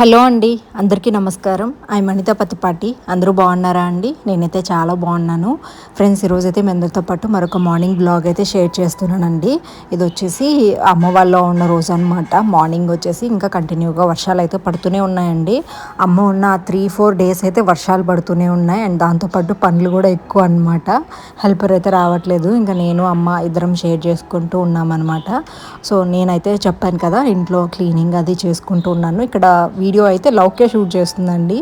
Hello అండి అందరికీ నమస్కారం. ఐ మణిత పతిపాటి అందరూ బాగున్నారా అండి? నేనైతే చాలా బాగున్నాను. ఫ్రెండ్స్ ఈరోజు అయితే మీ అందరితో పాటు మరొక మార్నింగ్ బ్లాగ్ అయితే షేర్ చేస్తున్నానండి. ఇది వచ్చేసి అమ్మ వాళ్ళ ఉన్న రోజు అనమాట మార్నింగ్ వచ్చేసి ఇంకా కంటిన్యూగా వర్షాలు అయితే పడుతూనే ఉన్నాయండి. అమ్మ ఉన్న త్రీ ఫోర్ డేస్ అయితే వర్షాలు పడుతూనే ఉన్నాయి. అండ్ దాంతోపాటు పనులు కూడా ఎక్కువ అనమాట హెల్పర్ అయితే రావట్లేదు. ఇంకా నేను అమ్మ ఇద్దరం షేర్ చేసుకుంటూ ఉన్నామన్నమాట. సో నేనైతే చెప్పాను కదా ఇంట్లో క్లీనింగ్ అది చేసుకుంటూ ఉన్నాను. ఇక్కడ వీడియో అయితే లౌకే షూట్ చేస్తుందండి.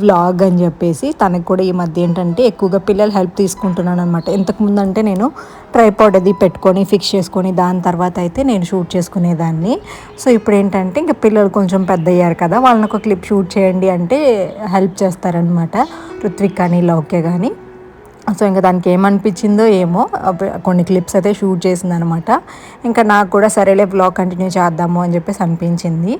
వ్లాగ్ అని చెప్పేసి తనకు కూడా ఈ మధ్య ఏంటంటే ఎక్కువగా పిల్లలు హెల్ప్ తీసుకుంటున్నాను అనమాట ఇంతకుముందు అంటే నేను ట్రైపాడ్ అది పెట్టుకొని ఫిక్స్ చేసుకొని దాని తర్వాత అయితే నేను షూట్ చేసుకునేదాన్ని. సో ఇప్పుడు ఏంటంటే ఇంకా పిల్లలు కొంచెం పెద్ద అయ్యారు కదా వాళ్ళని ఒక క్లిప్ షూట్ చేయండి అంటే హెల్ప్ చేస్తారనమాట ఋత్విక్ కానీ లౌక్య కానీ. సో ఇంకా దానికి ఏమనిపించిందో ఏమో కొన్ని క్లిప్స్ అయితే షూట్ చేసింది అనమాట ఇంకా నాకు కూడా సరేలే బ్లాగ్ కంటిన్యూ చేద్దాము అని చెప్పేసి అనిపించింది.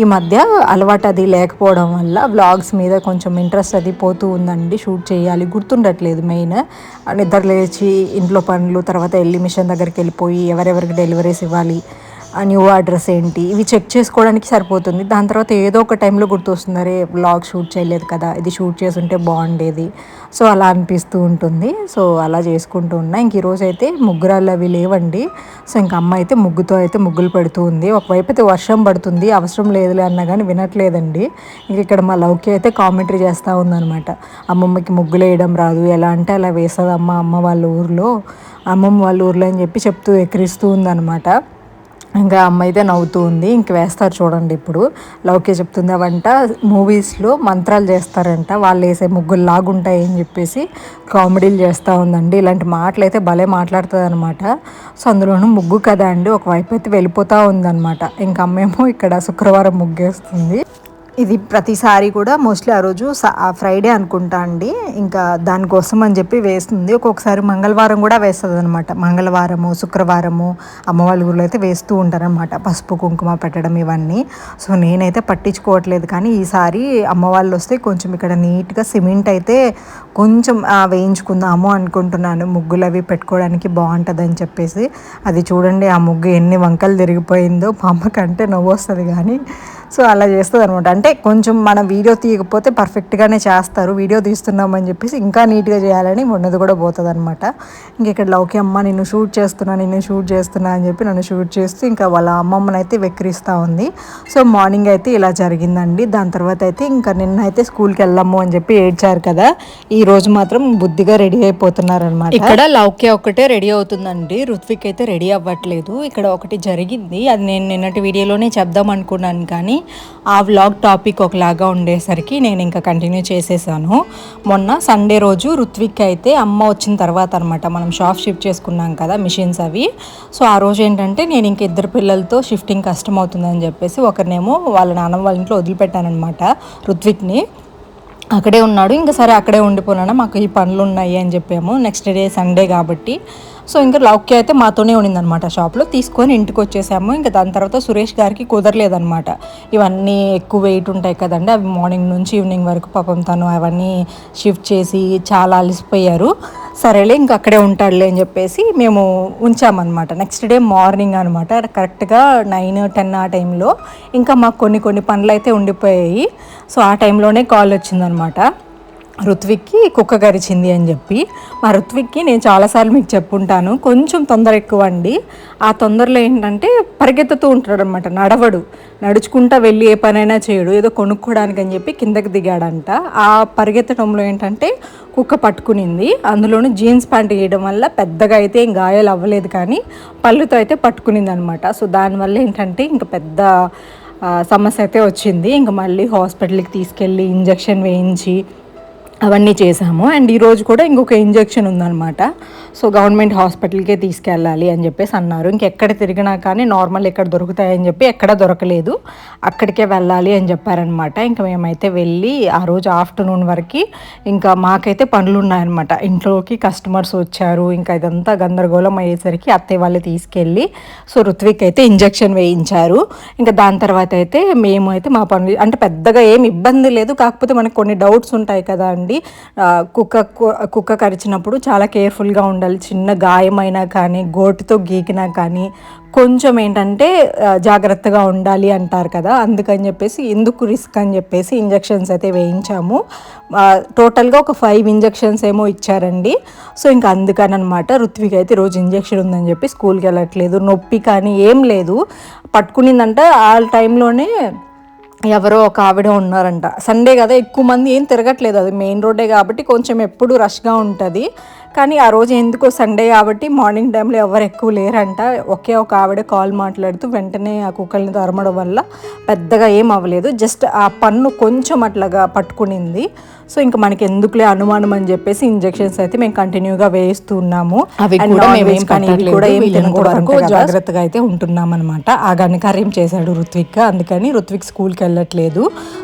ఈ మధ్య అలవాటు అది లేకపోవడం వల్ల బ్లాగ్స్ మీద కొంచెం ఇంట్రెస్ట్ అది పోతూ ఉందండి. షూట్ చేయాలి గుర్తుండట్లేదు మెయిన్ నిద్ర లేచి ఇంట్లో పనులు తర్వాత వెళ్ళి మిషన్ దగ్గరికి వెళ్ళిపోయి ఎవరెవరికి డెలివరీస్ ఇవ్వాలి న్యూ అడ్రస్ ఏంటి? ఇవి చెక్ చేసుకోవడానికి సరిపోతుంది. దాని తర్వాత ఏదో ఒక టైంలో గుర్తొస్తుంది. అరే బ్లాగ్ షూట్ చేయలేదు కదా ఇది షూట్ చేస్తుంటే బాగుండేది. సో అలా అనిపిస్తూ ఉంటుంది. సో అలా చేసుకుంటూ ఉన్నా. ఇంక ఈరోజు అయితే ముగ్గురాలు అవి లేవండి. సో ఇంక అమ్మ అయితే ముగ్గుతో అయితే ముగ్గులు పెడుతూ ఉంది. ఒకవైపు అయితే వర్షం పడుతుంది అవసరం లేదులే అన్నా కానీ వినట్లేదండి. ఇంక ఇక్కడ మా లవ్కి అయితే కామెంటరీ చేస్తూ ఉందనమాట అమ్మమ్మకి ముగ్గులు వేయడం రాదు. ఎలా అంటే అలా వేస్తుంది అమ్మ అమ్మ వాళ్ళ ఊర్లో. అమ్మమ్మ వాళ్ళ ఊర్లో అని చెప్పి చెప్తూ ఎక్కిరిస్తూ ఉందనమాట ఇంకా అమ్మ అయితే నవ్వుతూ ఉంది. ఇంక వేస్తారు చూడండి ఇప్పుడు. లౌకే చెప్తుంది అవంట మూవీస్లో మంత్రాలు చేస్తారంట. వాళ్ళు వేసే ముగ్గులు లాగుంటాయి అని చెప్పేసి కామెడీలు చేస్తూ ఉందండి. ఇలాంటి మాటలు అయితే భలే మాట్లాడుతుంది అనమాట సో అందులోనూ ముగ్గు కదా అండి. ఒకవైపు అయితే వెళ్ళిపోతూ ఉందన్నమాట ఇంక అమ్మేమో ఇక్కడ శుక్రవారం ముగ్గేస్తుంది. ఇది ప్రతిసారి కూడా మోస్ట్లీ ఆ రోజు ఫ్రైడే అనుకుంటా అండి. ఇంకా దానికోసం అని చెప్పి వేస్తుంది. ఒక్కొక్కసారి మంగళవారం కూడా వేస్తుంది అనమాట మంగళవారము శుక్రవారము అమ్మవాళ్ళ ఊళ్ళో అయితే వేస్తూ ఉంటారనమాట పసుపు కుంకుమ పెట్టడం ఇవన్నీ. సో నేనైతే పట్టించుకోవట్లేదు. కానీ ఈసారి అమ్మవాళ్ళు వస్తే కొంచెం ఇక్కడ నీట్గా సిమెంట్ అయితే కొంచెం వేయించుకుందాము అనుకుంటున్నాను. ముగ్గులు అవి పెట్టుకోవడానికి బాగుంటుందని చెప్పేసి. అది చూడండి ఆ ముగ్గు ఎన్ని వంకలు తిరిగిపోయిందో. మా అమ్మకంటే నవ్వు వస్తుంది కానీ. సో అలా చేస్తుంది అనమాట అంటే కొంచెం మనం వీడియో తీయకపోతే పర్ఫెక్ట్గానే చేస్తారు. వీడియో తీస్తున్నామని చెప్పేసి ఇంకా నీట్గా చేయాలని ఉన్నది కూడా పోతుంది అనమాట ఇంక ఇక్కడ లౌకి అమ్మ నిన్ను షూట్ చేస్తున్నా నిన్ను షూట్ చేస్తున్నా అని చెప్పి నన్ను షూట్ చేస్తూ ఇంకా వాళ్ళ అమ్మమ్మని అయితే వెక్కిరిస్తూ ఉంది. సో మార్నింగ్ అయితే ఇలా జరిగిందండి. దాని తర్వాత అయితే ఇంకా నిన్న అయితే స్కూల్కి వెళ్ళాము అని చెప్పి ఏడ్చారు కదా. ఈ రోజు మాత్రం బుద్ధిగా రెడీ అయిపోతున్నారనమాట ఇక్కడ లౌక్య ఒకటే రెడీ అవుతుందండి. రుత్విక్ అయితే రెడీ అవ్వట్లేదు. ఇక్కడ ఒకటి జరిగింది. అది నేను నిన్నటి వీడియోలోనే చెప్దాం అనుకున్నాను కానీ ఆ వ్లాగ్ టాపిక్ ఒకలాగా ఉండేసరికి నేను ఇంకా కంటిన్యూ చేసేసాను. మొన్న సండే రోజు రుత్విక్ అయితే అమ్మ వచ్చిన తర్వాత అనమాట మనం షాప్ షిఫ్ట్ చేసుకున్నాం కదా మిషన్స్ అవి. సో ఆ రోజు ఏంటంటే నేను ఇంక ఇద్దరు పిల్లలతో షిఫ్టింగ్ కష్టం అవుతుందని చెప్పేసి ఒకరినేమో వాళ్ళ నాన్న వాళ్ళ ఇంట్లో వదిలిపెట్టానమాట రుత్విక్ని అక్కడే ఉన్నాడు ఇంకా సరే అక్కడే ఉండిపోయినా మాకు ఈ పనులు ఉన్నాయి అని చెప్పాము. నెక్స్ట్ డే సండే కాబట్టి. సో ఇంకా లౌక్య అయితే మాతోనే ఉండిందనమాట షాప్లో. తీసుకొని ఇంటికి వచ్చేసాము. ఇంకా దాని తర్వాత సురేష్ గారికి కుదరలేదనమాట. ఇవన్నీ ఎక్కువ వెయిట్ ఉంటాయి కదండి. అవి మార్నింగ్ నుంచి ఈవినింగ్ వరకు పాపం తను అవన్నీ షిఫ్ట్ చేసి చాలా అలసిపోయారు. సరేలే ఇంక అక్కడే ఉంటాడులే అని చెప్పేసి మేము ఉంచామన్నమాట నెక్స్ట్ డే మార్నింగ్ అనమాట. కరెక్ట్గా నైన్ టెన్ ఆ టైంలో ఇంకా మాకు కొన్ని కొన్ని పనులు అయితే ఉండిపోయాయి. సో ఆ టైంలోనే కాల్ వచ్చిందనమాట. ఋత్విక్కి కుక్క గరిచింది అని చెప్పి. మా ఋత్విక్కి నేను చాలాసార్లు మీకు చెప్పుంటాను. కొంచెం తొందర ఎక్కువ అండి ఆ తొందరలో ఏంటంటే పరిగెత్తుతూ ఉంటాడు అనమాట నడవడు. నడుచుకుంటా వెళ్ళి ఏ పనైనా చేయడు. ఏదో కొనుక్కోవడానికి అని చెప్పి కిందకి దిగాడంట. ఆ పరిగెత్తడంలో ఏంటంటే కుక్క పట్టుకునింది. అందులోనూ జీన్స్ ప్యాంట్ వేయడం వల్ల పెద్దగా అయితే ఏం గాయాలు అవ్వలేదు కానీ పళ్ళుతో అయితే పట్టుకునింది అనమాట సో దానివల్ల ఏంటంటే ఇంకా పెద్ద సమస్య అయితే వచ్చింది. ఇంకా మళ్ళీ హాస్పిటల్కి తీసుకెళ్ళి ఇంజక్షన్ వేయించి అవన్నీ చేసాము అండ్ ఈరోజు కూడా ఇంకొక ఇంజెక్షన్ ఉందన్నమాట. సో గవర్నమెంట్ హాస్పిటల్కే తీసుకెళ్ళాలి అని చెప్పేసి అన్నారు. ఇంకెక్కడ తిరిగినా కానీ నార్మల్ ఎక్కడ దొరుకుతాయని చెప్పి ఎక్కడ దొరకలేదు. అక్కడికే వెళ్ళాలి అని చెప్పారనమాట. ఇంకా మేమైతే వెళ్ళి ఆ రోజు ఆఫ్టర్నూన్ వరకు ఇంకా మాకైతే పనులు ఉన్నాయన్నమాట ఇంట్లోకి కస్టమర్స్ వచ్చారు. ఇంకా ఇదంతా గందరగోళం అయ్యేసరికి అత్తయ్య వాళ్ళు తీసుకెళ్ళి సో ఋత్విక్ అయితే ఇంజెక్షన్ వేయించారు. ఇంకా దాని తర్వాత అయితే మేము అయితే మా పనులు అంటే పెద్దగా ఏం ఇబ్బంది లేదు. కాకపోతే మనకు కొన్ని డౌట్స్ ఉంటాయి కదా అండి. కుక్క కుక్క కరిచినప్పుడు చాలా కేర్ఫుల్గా ఉండాలి ఉండాలి చిన్న గాయమైనా కానీ గోటుతో గీకినా కానీ కొంచెం ఏంటంటే జాగ్రత్తగా ఉండాలి అంటారు కదా. అందుకని చెప్పేసి ఎందుకు రిస్క్ అని చెప్పేసి ఇంజెక్షన్స్ అయితే వేయించాము. టోటల్గా ఒక ఫైవ్ ఇంజెక్షన్స్ ఏమో ఇచ్చారండి. సో ఇంకా అందుకని అనమాట ఋత్విక్ అయితే రోజు ఇంజెక్షన్ ఉందని చెప్పి స్కూల్కి వెళ్ళట్లేదు. నొప్పి కానీ ఏం లేదు. పట్టుకునిందంటే ఆ టైంలోనే ఎవరో ఒక ఆవిడ ఉన్నారంట. సండే కదా ఎక్కువ మంది ఏం తిరగట్లేదు. అది మెయిన్ రోడ్డే కాబట్టి కొంచెం ఎప్పుడు రష్గా ఉంటుంది. కానీ ఆ రోజు ఎందుకో సండే కాబట్టి మార్నింగ్ టైంలో ఎవరు ఎక్కువ లేరంట. ఒకే ఒక ఆవిడ కాల్ మాట్లాడుతూ వెంటనే ఆ కుక్కల్ని తరమడం వల్ల పెద్దగా ఏం అవ్వలేదు. జస్ట్ ఆ పన్ను కొంచెం అట్లాగా పట్టుకునింది. సో ఇంకా మనకి ఎందుకులే అనుమానం అని చెప్పేసి ఇంజెక్షన్స్ అయితే మేము కంటిన్యూగా వేస్తూ ఉన్నాము. అవి కూడా జాగ్రత్తగా అయితే ఉంటున్నాం అనమాట ఆ ఘనకార్యం చేశాడు ఋత్విక్. అందుకని ఋత్విక్ స్కూల్కి వెళ్ళట్లేదు.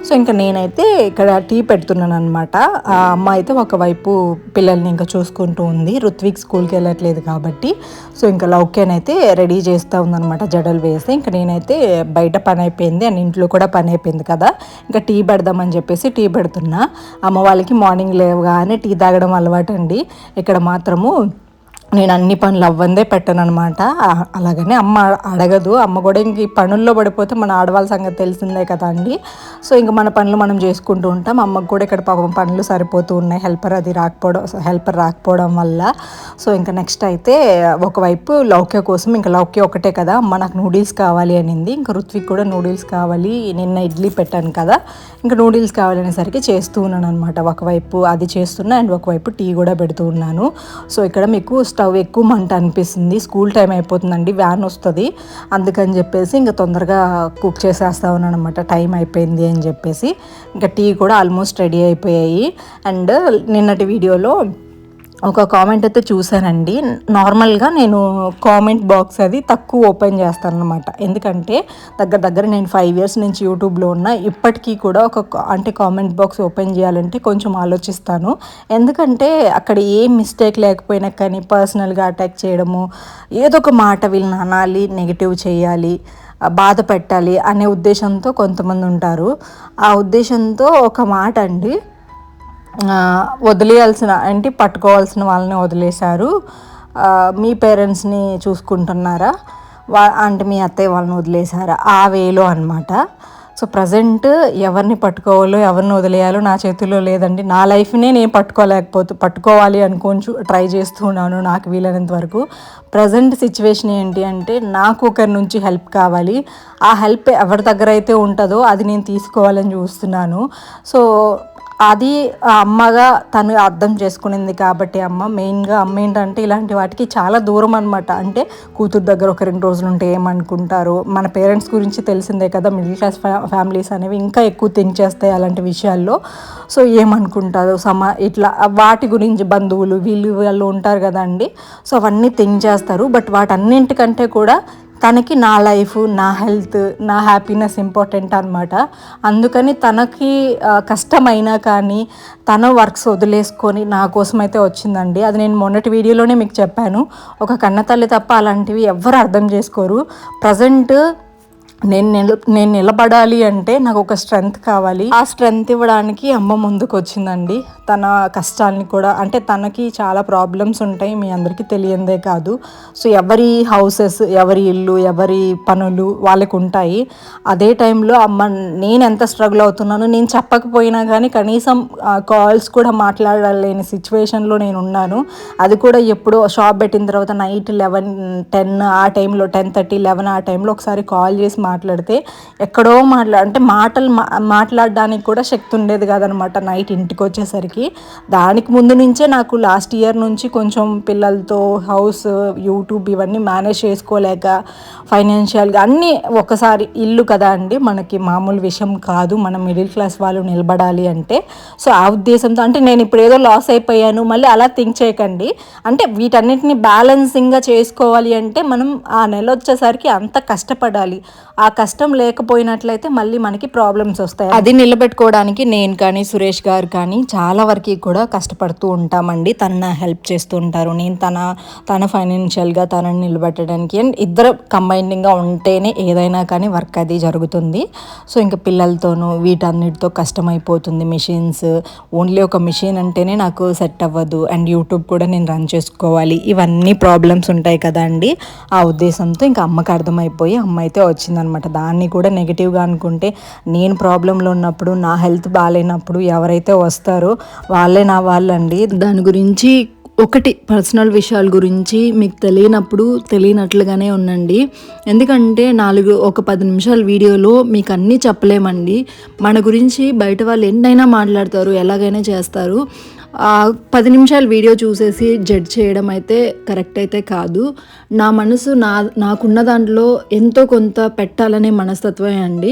సో ఇంకా నేనైతే ఇక్కడ టీ పెడుతున్నాను అనమాట ఆ అమ్మ అయితే ఒకవైపు పిల్లల్ని ఇంకా చూసుకుంటూ ఉంది. ఋత్విక్ స్కూల్కి వెళ్ళట్లేదు కాబట్టి. సో ఇంకా లౌక్యానైతే రెడీ చేస్తూ ఉందన్నమాట. జడలు వేస్తే ఇంకా నేనైతే బయట పని అయిపోయింది. అండ్ ఇంట్లో కూడా పని అయిపోయింది కదా. ఇంకా టీ పెడదామని చెప్పేసి టీ పెడుతున్నా. అమ్మ వాళ్ళకి మార్నింగ్ లేవగానే టీ తాగడం అలవాటు అండి ఇక్కడ మాత్రము నేను అన్ని పనులు అవ్వందే పెట్టను అనమాట అలాగనే అమ్మ అడగదు. అమ్మ కూడా ఇంక ఈ పనుల్లో పడిపోతే మన ఆడవాళ్ళ సంగతి తెలిసిందే కదా అండి. సో ఇంక మన పనులు మనం చేసుకుంటూ ఉంటాం. అమ్మకు కూడా ఇక్కడ పాపం పనులు సరిపోతూ ఉన్నాయి. హెల్పర్ అది రాకపోవడం హెల్పర్ రాకపోవడం వల్ల. సో ఇంకా నెక్స్ట్ అయితే ఒకవైపు లౌక్య కోసం ఇంకా లౌక్య ఒకటే కదా. అమ్మ నాకు నూడిల్స్ కావాలి అనింది. ఇంకా ఋత్విక్ కూడా నూడిల్స్ కావాలి. నిన్న ఇడ్లీ పెట్టాను కదా. ఇంకా నూడిల్స్ కావాలనేసరికి చేస్తూ ఉన్నాను అనమాట ఒకవైపు అది చేస్తున్నా అండ్ ఒకవైపు టీ కూడా పెడుతూ ఉన్నాను. సో ఇక్కడ మీకు స్టవ్ ఎక్కువ మంట అనిపిస్తుంది. స్కూల్ టైం అయిపోతుందండి వ్యాన్ వస్తుంది. అందుకని చెప్పేసి ఇంకా తొందరగా కుక్ చేసేస్తా ఉన్నాను అనమాట టైం అయిపోయింది అని చెప్పేసి. ఇంకా టీ కూడా ఆల్మోస్ట్ రెడీ అయిపోయాయి. అండ్ నిన్నటి వీడియోలో ఒక కామెంట్ అయితే చూశానండి. నార్మల్గా నేను కామెంట్ బాక్స్ అది తక్కువ ఓపెన్ చేస్తాను అనమాట ఎందుకంటే దగ్గర దగ్గర నేను ఫైవ్ ఇయర్స్ నుంచి యూట్యూబ్లో ఉన్న ఇప్పటికీ కూడా ఒక అంటే కామెంట్ బాక్స్ ఓపెన్ చేయాలంటే కొంచెం ఆలోచిస్తాను. ఎందుకంటే అక్కడ ఏ మిస్టేక్ లేకపోయినా కానీ పర్సనల్గా అటాక్ చేయడము ఏదో ఒక మాట వీళ్ళని అనాలి నెగిటివ్ చేయాలి బాధ పెట్టాలి అనే ఉద్దేశంతో కొంతమంది ఉంటారు. ఆ ఉద్దేశంతో ఒక మాట అండి వదిలేయాల్సిన అంటే పట్టుకోవాల్సిన వాళ్ళని వదిలేశారు. మీ పేరెంట్స్ని చూసుకుంటున్నారా? వా అంటే మీ అత్తయ్య వాళ్ళని వదిలేశారా? ఆ వేలో అనమాట సో ప్రజెంట్ ఎవరిని పట్టుకోవాలో ఎవరిని వదిలేయాలో నా చేతిలో లేదండి. నా లైఫ్నే నేను పట్టుకోలేకపోతూ పట్టుకోవాలి అనుకొని ట్రై చేస్తున్నాను నాకు వీలైనంత వరకు. ప్రజెంట్ సిచ్యువేషన్ ఏంటి అంటే నాకు ఒకరి నుంచి హెల్ప్ కావాలి. ఆ హెల్ప్ ఎవరి దగ్గర అయితే ఉంటుందో అది నేను తీసుకోవాలని చూస్తున్నాను. సో అది అమ్మగా తను అర్థం చేసుకునేది కాబట్టి అమ్మ మెయిన్గా అమ్మ ఏంటంటే ఇలాంటి వాటికి చాలా దూరం అనమాట అంటే కూతురు దగ్గర ఒక రెండు రోజులు ఉంటే ఏమనుకుంటారు? మన పేరెంట్స్ గురించి తెలిసిందే కదా మిడిల్ క్లాస్ ఫ్యామిలీస్ అనేవి ఇంకా ఎక్కువ థింక్ చేస్తాయి అలాంటి విషయాల్లో. సో ఏమనుకుంటారు? సమా ఇట్లా వాటి గురించి బంధువులు వీళ్ళు వాళ్ళు ఉంటారు కదండి. సో అవన్నీ థింక్ చేస్తారు బట్ వాటన్నింటికంటే కూడా తనకి నా లైఫ్ నా హెల్త్ నా హ్యాపీనెస్ ఇంపార్టెంట్ అనమాట అందుకని తనకి కష్టమైనా కానీ తన వర్క్స్ వదిలేసుకొని నా కోసం అయితే వచ్చిందండి. అది నేను మొన్నటి వీడియోలోనే మీకు చెప్పాను. ఒక కన్నతల్లి తప్ప అలాంటివి ఎవ్వరు అర్థం చేసుకోరు. ప్రజెంట్ నేను నిల నేను నిలబడాలి అంటే నాకు ఒక స్ట్రెంగ్త్ కావాలి. ఆ స్ట్రెంగ్త్ ఇవ్వడానికి అమ్మ ముందుకు వచ్చిందండి తన కష్టాలని కూడా అంటే తనకి చాలా ప్రాబ్లమ్స్ ఉంటాయి మీ అందరికీ తెలియందే కాదు. సో ఎవరి హౌసెస్ ఎవరి ఇల్లు ఎవరి పనులు వాళ్ళకు ఉంటాయి అదే టైంలో అమ్మ నేను ఎంత స్ట్రగుల్ అవుతున్నానో నేను చెప్పకపోయినా కానీ కనీసం కాల్స్ కూడా మాట్లాడలేని సిచ్యువేషన్లో నేను ఉన్నాను అది కూడా ఎప్పుడో షాప్ పెట్టిన తర్వాత నైట్ లెవెన్ టెన్ ఆ టైంలో టెన్ థర్టీ లెవెన్ ఆ టైంలో ఒకసారి కాల్ చేసి మాట్లాడితే ఎక్కడో మాట్లా అంటే మాటలు మా మాట్లాడడానికి కూడా శక్తి ఉండేది కాదనమాట నైట్ ఇంటికి వచ్చేసరికి. దానికి ముందు నుంచే నాకు లాస్ట్ ఇయర్ నుంచి కొంచెం పిల్లలతో హౌస్ యూట్యూబ్ ఇవన్నీ మేనేజ్ చేసుకోలేక ఫైనాన్షియల్గా అన్నీ ఒకసారి ఇల్లు కదా అండి మనకి మామూలు విషయం కాదు మనం మిడిల్ క్లాస్ వాళ్ళు నిలబడాలి అంటే. సో ఆ ఉద్దేశంతో అంటే నేను ఇప్పుడు ఏదో లాస్ అయిపోయాను మళ్ళీ అలా థింక్ చేయకండి. అంటే వీటన్నిటిని బ్యాలెన్సింగ్గా చేసుకోవాలి అంటే మనం ఆ నెల వచ్చేసరికి అంత కష్టపడాలి. ఆ ఆ కష్టం లేకపోయినట్లయితే మళ్ళీ మనకి ప్రాబ్లమ్స్ వస్తాయి. అది నిలబెట్టుకోవడానికి నేను కానీ సురేష్ గారు కానీ చాలా వరకు కూడా కష్టపడుతూ ఉంటామండి. తన హెల్ప్ చేస్తూ ఉంటారు. నేను తన తన ఫైనాన్షియల్గా తనని నిలబెట్టడానికి అండ్ ఇద్దరు కంబైనింగ్గా ఉంటేనే ఏదైనా కానీ వర్క్ అది జరుగుతుంది. సో ఇంకా పిల్లలతోనూ వీటన్నిటితో కష్టమైపోతుంది మిషన్స్ ఓన్లీ ఒక మిషన్ అంటేనే నాకు సెట్ అవ్వదు. అండ్ యూట్యూబ్ కూడా నేను రన్ చేసుకోవాలి. ఇవన్నీ ప్రాబ్లమ్స్ ఉంటాయి కదా అండి ఆ ఉద్దేశంతో ఇంకా అమ్మకి అర్థమైపోయి అమ్మ అయితే అనమాట దాన్ని కూడా నెగిటివ్గా అనుకుంటే నేను ప్రాబ్లంలో ఉన్నప్పుడు నా హెల్త్ బాగాలేనప్పుడు ఎవరైతే వస్తారో వాళ్ళే నా వాళ్ళండి. దాని గురించి ఒకటి పర్సనల్ విషయాల గురించి మీకు తెలియనప్పుడు తెలియనట్లుగానే ఉండండి. ఎందుకంటే నాలుగు ఒక పది నిమిషాల వీడియోలో మీకు అన్నీ చెప్పలేమండి. మన గురించి బయట వాళ్ళు ఎన్నైనా మాట్లాడతారు ఎలాగైనా చేస్తారు. పది నిమిషాల వీడియో చూసేసి జడ్జ్ చేయడం అయితే కరెక్ట్ అయితే కాదు. నా మనసు నా నాకున్న దాంట్లో ఎంతో కొంత పెట్టాలనే మనస్తత్వమే అండి.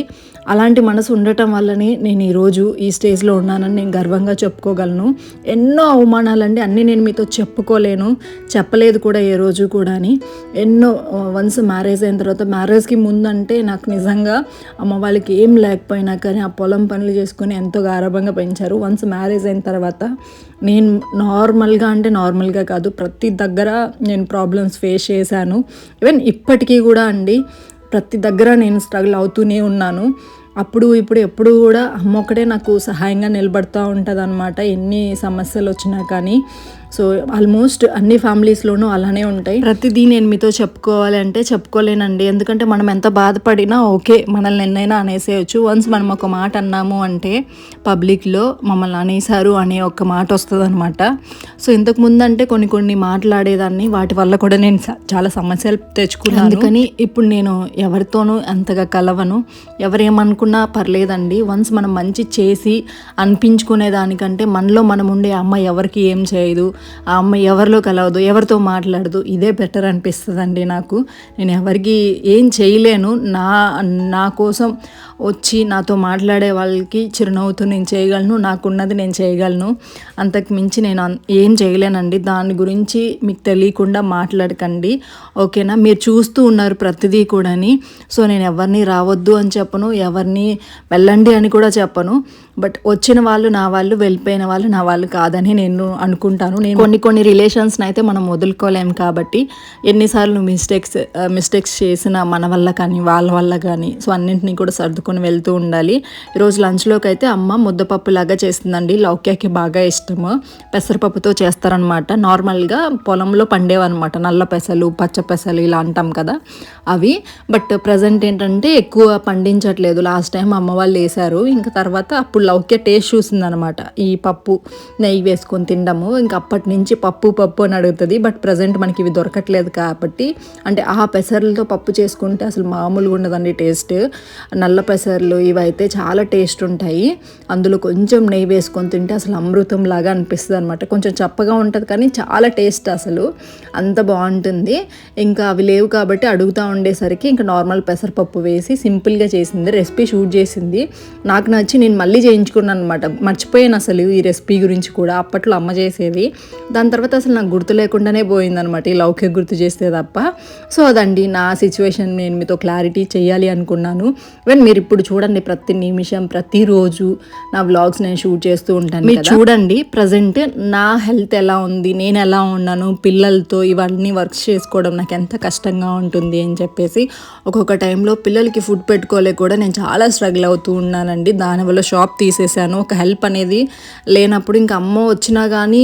అలాంటి మనసు ఉండటం వల్లనే నేను ఈరోజు ఈ స్టేజ్లో ఉన్నానని నేను గర్వంగా చెప్పుకోగలను. ఎన్నో అవమానాలండి అన్నీ నేను మీతో చెప్పుకోలేను చెప్పలేదు కూడా ఏ రోజు కూడా అని ఎన్నో వన్స్ మ్యారేజ్ అయిన తర్వాత మ్యారేజ్కి ముందంటే నాకు నిజంగా అమ్మ వాళ్ళకి ఏం లేకపోయినా కానీ ఆ పొలం పనులు చేసుకొని ఎంతో గారభంగా పెంచారు. వన్స్ మ్యారేజ్ అయిన తర్వాత నేను నార్మల్గా అంటే నార్మల్గా కాదు ప్రతి దగ్గర నేను ప్రాబ్లమ్స్ ఫేస్ చేశాను. ఈవెన్ ఇప్పటికీ కూడా అండి ప్రతి దగ్గర నేను స్ట్రగుల్ అవుతూనే ఉన్నాను. అప్పుడు ఇప్పుడు ఎప్పుడు కూడా అమ్మ ఒకటే నాకు సహాయంగా నిలబడుతూ ఉంటుంది అనమాట ఎన్ని సమస్యలు వచ్చినా కానీ. సో ఆల్మోస్ట్ అన్ని ఫ్యామిలీస్లోనూ అలానే ఉంటాయి. ప్రతిదీ నేను మీతో చెప్పుకోవాలి అంటే చెప్పుకోలేనండి. ఎందుకంటే మనం ఎంత బాధపడినా ఓకే మనల్ని ఎన్నైనా అనేసేయచ్చు. వన్స్ మనం ఒక మాట అన్నాము అంటే పబ్లిక్లో మమ్మల్ని అనేసారు అనే ఒక మాట వస్తుంది అనమాట సో ఇంతకు ముందు అంటే కొన్ని కొన్ని మాట్లాడేదాన్ని వాటి వల్ల కూడా నేను చాలా సమస్యలు తెచ్చుకున్నాను. అందుకని ఇప్పుడు నేను ఎవరితోనూ అంతగా కలవను. ఎవరేమనుకున్నా పర్లేదండి. వన్స్ మనం మంచి చేసి అనిపించుకునే దానికంటే మనలో మనం ఉండే అమ్మ ఎవరికి ఏం చేయదు. ఆ అమ్మ ఎవరిలో కలవదు ఎవరితో మాట్లాడదు ఇదే బెటర్ అనిపిస్తుందండి నాకు. నేను ఎవరికి ఏం చేయలేను. నా నా కోసం వచ్చి నాతో మాట్లాడే వాళ్ళకి చిరునవ్వుతూ నేను చేయగలను నాకున్నది నేను చేయగలను. అంతకు మించి నేను అన్- ఏం చేయలేనండి. దాని గురించి మీకు తెలియకుండా మాట్లాడకండి. ఓకేనా? మీరు చూస్తూ ఉన్నారు ప్రతిదీ కూడాని. సో నేను ఎవరిని రావద్దు అని చెప్పను ఎవరిని వెళ్ళండి అని కూడా చెప్పను. బట్ వచ్చిన వాళ్ళు నా వాళ్ళు వెళ్ళిపోయిన వాళ్ళు నా వాళ్ళు కాదని నేను అనుకుంటాను. నేను కొన్ని కొన్ని రిలేషన్స్ని అయితే మనం వదులుకోలేము కాబట్టి ఎన్నిసార్లు మిస్టేక్స్ మిస్టేక్స్ చేసిన మన వల్ల కానీ వాళ్ళ వల్ల కానీ సో అన్నింటినీ కూడా సర్దుకొని వెళ్తూ ఉండాలి. ఈరోజు లంచ్లోకి అయితే అమ్మ ముద్దపప్పు లాగా చేస్తుందండి. లౌక్యాకి బాగా ఇష్టము. పెసరపప్పుతో చేస్తారనమాట నార్మల్గా పొలంలో పండేవన్నమాట. నల్ల పెసలు పచ్చ పెసలు ఇలా అంటాం కదా అవి. బట్ ప్రజెంట్ ఏంటంటే ఎక్కువ పండించట్లేదు. లాస్ట్ టైం అమ్మ వాళ్ళు వేశారు. ఇంకా తర్వాత అప్పుడు లౌక్య టేస్ట్ చూసిందనమాట ఈ పప్పు నెయ్యి వేసుకొని తినడము. ఇంకా అప్పటి నుంచి పప్పు పప్పు అని అడుగుతుంది. బట్ ప్రజెంట్ మనకి ఇవి దొరకట్లేదు కాబట్టి. అంటే ఆ పెసర్లతో పప్పు చేసుకుంటే అసలు మామూలుగా ఉండదండి టేస్ట్. నల్ల పెసర్లు ఇవైతే చాలా టేస్ట్ ఉంటాయి. అందులో కొంచెం నెయ్యి వేసుకొని తింటే అసలు అమృతం లాగా అనిపిస్తుంది అనమాట కొంచెం చప్పగా ఉంటుంది కానీ చాలా టేస్ట్ అసలు. అంత బాగుంటుంది. ఇంకా అవి లేవు కాబట్టి అడుగుతూ ఉండేసరికి ఇంకా నార్మల్ పెసరపప్పు వేసి సింపుల్గా చేసింది రెసిపీ షూట్ చేసింది. నాకు నచ్చి నేను మళ్ళీ చేయించుకున్నాను అనమాట మర్చిపోయాను అసలు ఈ రెసిపీ గురించి కూడా అప్పట్లో అమ్మ చేసేది. దాని తర్వాత అసలు నాకు గుర్తు లేకుండానే పోయిందనమాట ఈ లౌక్య గుర్తు చేస్తే తప్ప. సో అదండి నా సిచ్యువేషన్ నేను మీతో క్లారిటీ చేయాలి అనుకున్నాను. వెన్ మీరు ఇప్పుడు చూడండి ప్రతి నిమిషం ప్రతిరోజు నా వ్లాగ్స్ నేను షూట్ చేస్తూ ఉంటాను మీరు చూడండి ప్రజెంట్ నా హెల్త్ ఎలా ఉంది నేను ఎలా ఉన్నాను పిల్లలతో ఇవన్నీ వర్క్స్ చేసుకోవడం నాకు ఎంత కష్టంగా ఉంటుంది అని చెప్పేసి ఒక్కొక్క టైంలో పిల్లలకి ఫుడ్ పెట్టుకోలేక కూడా నేను చాలా స్ట్రగుల్ అవుతూ ఉన్నానండి. దానివల్ల షాప్ తీసేసాను ఒక హెల్ప్ అనేది లేనప్పుడు ఇంకా అమ్మ వచ్చినా కానీ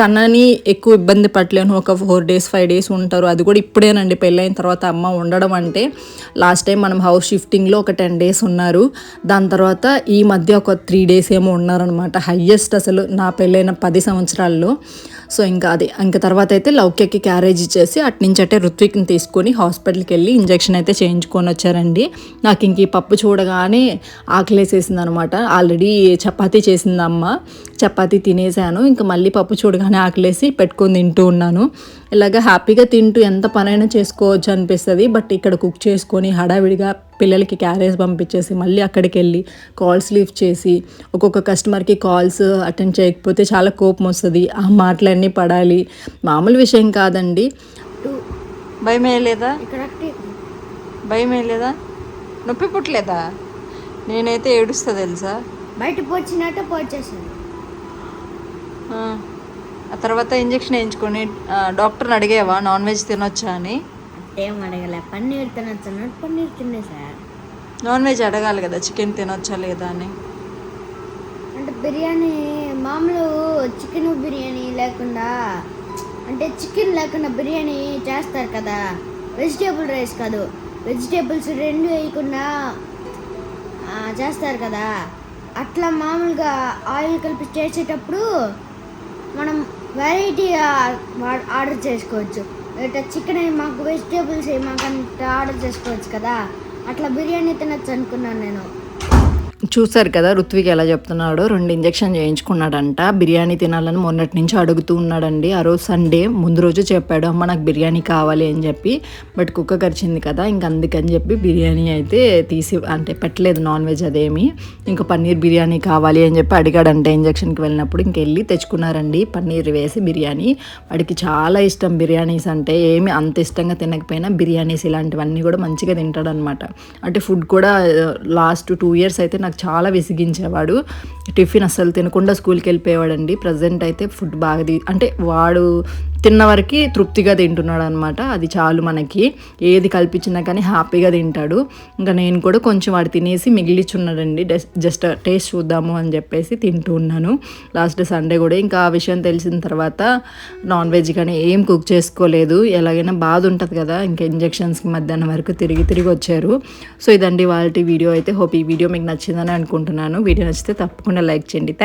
తనని ఎక్కువ ఇబ్బంది పట్టలేను ఒక ఫోర్ డేస్ ఫైవ్ డేస్ ఉంటారు. అది కూడా ఇప్పుడేనండి. పెళ్ళైన తర్వాత అమ్మ ఉండడం అంటే లాస్ట్ టైం మనం హౌస్ షిఫ్టింగ్లో ఒక టెన్ డేస్ ఉన్నారు. దాని తర్వాత ఈ మధ్య ఒక త్రీ డేస్ ఏమో ఉన్నారనమాట హయ్యెస్ట్ అసలు నా పెళ్ళైన పది సంవత్సరాల్లో. సో ఇంకా అది ఇంకా తర్వాత అయితే లౌక్యకి క్యారేజ్ ఇచ్చేసి అటు నుంచి అంటే ఋత్విక్ని తీసుకొని హాస్పిటల్కి వెళ్ళి ఇంజెక్షన్ అయితే చేయించుకొని వచ్చారండి. నాకు ఇంక ఈ పప్పు చూడగానే ఆకలేసేసింది అనమాట ఆల్రెడీ చపాతీ చేసింది అమ్మ చపాతీ తినేసాను ఇంకా మళ్ళీ పప్పు చూడగానే ఆకలేసి పెట్టుకొని తింటూ ఉన్నాను. ఇలాగ హ్యాపీగా తింటూ ఎంత పనైనా చేసుకోవచ్చు అనిపిస్తుంది. బట్ ఇక్కడ కుక్ చేసుకొని హడావిడిగా పిల్లలకి క్యారేజ్ పంపించేసి మళ్ళీ అక్కడికి వెళ్ళి కాల్స్ లిఫ్ట్ చేసి ఒక్కొక్క కస్టమర్కి కాల్స్ అటెండ్ చేయకపోతే చాలా కోపం వస్తుంది. ఆ మాటలన్నీ పడాలి. మామూలు విషయం కాదండి. భయం లేదా భయం లేదా నొప్పి పుట్టలేదా? నేనైతే ఏడుస్తా తెలుసా? బయట పోచినట్టు పోచేసాను ఆ. తర్వాత ఇంజెక్షన్ వేయించుకొని డాక్టర్ని అడిగేవా నాన్ వెజ్ తినొచ్చా అని? ఏం అడగలే పన్నీర్ తినొచ్చు పన్నీర్ తినే సార్. నాన్ వెజ్ అడగాలి కదా చికెన్ తినొచ్చా లేదా అని. అంటే బిర్యానీ మామూలు చికెన్ బిర్యానీ లేకుండా అంటే చికెన్ లేకుండా బిర్యానీ చేస్తారు కదా. వెజిటేబుల్ రైస్ కాదు. వెజిటేబుల్స్ రెండు వేయకుండా చేస్తారు కదా. అట్లా మామూలుగా ఆయిల్ కలిపి చేసేటప్పుడు మనం వెరైటీ ఆర్డర్ చేసుకోవచ్చు. ఇట్లా చికెన్ మాకు వెజిటేబుల్స్ మాకు అంత ఆర్డర్ చేసుకోవచ్చు కదా. అట్లా బిర్యానీ తినచ్చు అనుకున్నాను నేను. చూసారు కదా ఋత్విక్ ఎలా చెప్తున్నాడో. రెండు ఇంజెక్షన్ చేయించుకున్నాడంట. బిర్యానీ తినాలని మొన్నటి నుంచి అడుగుతూ ఉన్నాడండి. ఆ రోజు సండే ముందు రోజు చెప్పాడు అమ్మ నాకు బిర్యానీ కావాలి అని చెప్పి. బట్ కుక్క కరిచింది కదా ఇంక అందుకని చెప్పి బిర్యానీ అయితే తీసి అంటే పెట్టలేదు నాన్ వెజ్ అదేమి. ఇంకా పన్నీర్ బిర్యానీ కావాలి అని చెప్పి అడిగాడంటే ఇంజక్షన్కి వెళ్ళినప్పుడు. ఇంకెళ్ళి తెచ్చుకున్నారండి పన్నీర్ వేసి బిర్యానీ. వాడికి చాలా ఇష్టం బిర్యానీస్ అంటే ఏమి అంత ఇష్టంగా తినకపోయినా బిర్యానీస్ ఇలాంటివన్నీ కూడా మంచిగా తింటాడనమాట. అంటే ఫుడ్ కూడా లాస్ట్ టూ ఇయర్స్ అయితే నాకు చాలా విసిగించేవాడు. టిఫిన్ అస్సలు తినకుండా స్కూల్కి వెళ్ళిపోయేవాడండి. ప్రజెంట్ అయితే ఫుడ్ బాగా అంటే వాడు తిన్న వరకు తృప్తిగా తింటున్నాడు అనమాట అది చాలు మనకి. ఏది కల్పించినా కానీ హ్యాపీగా తింటాడు. ఇంకా నేను కూడా కొంచెం వాడు తినేసి మిగిలిచున్నాడండి. జస్ట్ టేస్ట్ చూద్దాము అని చెప్పేసి తింటూ ఉన్నాను. లాస్ట్ సండే కూడా ఇంకా ఆ విషయం తెలిసిన తర్వాత నాన్ వెజ్ కానీ ఏం కుక్ చేసుకోలేదు. ఎలాగైనా బాధ ఉంటుంది కదా ఇంకా ఇంజెక్షన్స్కి మధ్యాహ్నం వరకు తిరిగి తిరిగి వచ్చారు. సో ఇదండి వాళ్ళ వీడియో. అయితే హోప్ ఈ వీడియో మీకు నచ్చిందని అనుకుంటున్నాను. వీడియో నచ్చితే తప్పకుండా లైక్ చేయండి.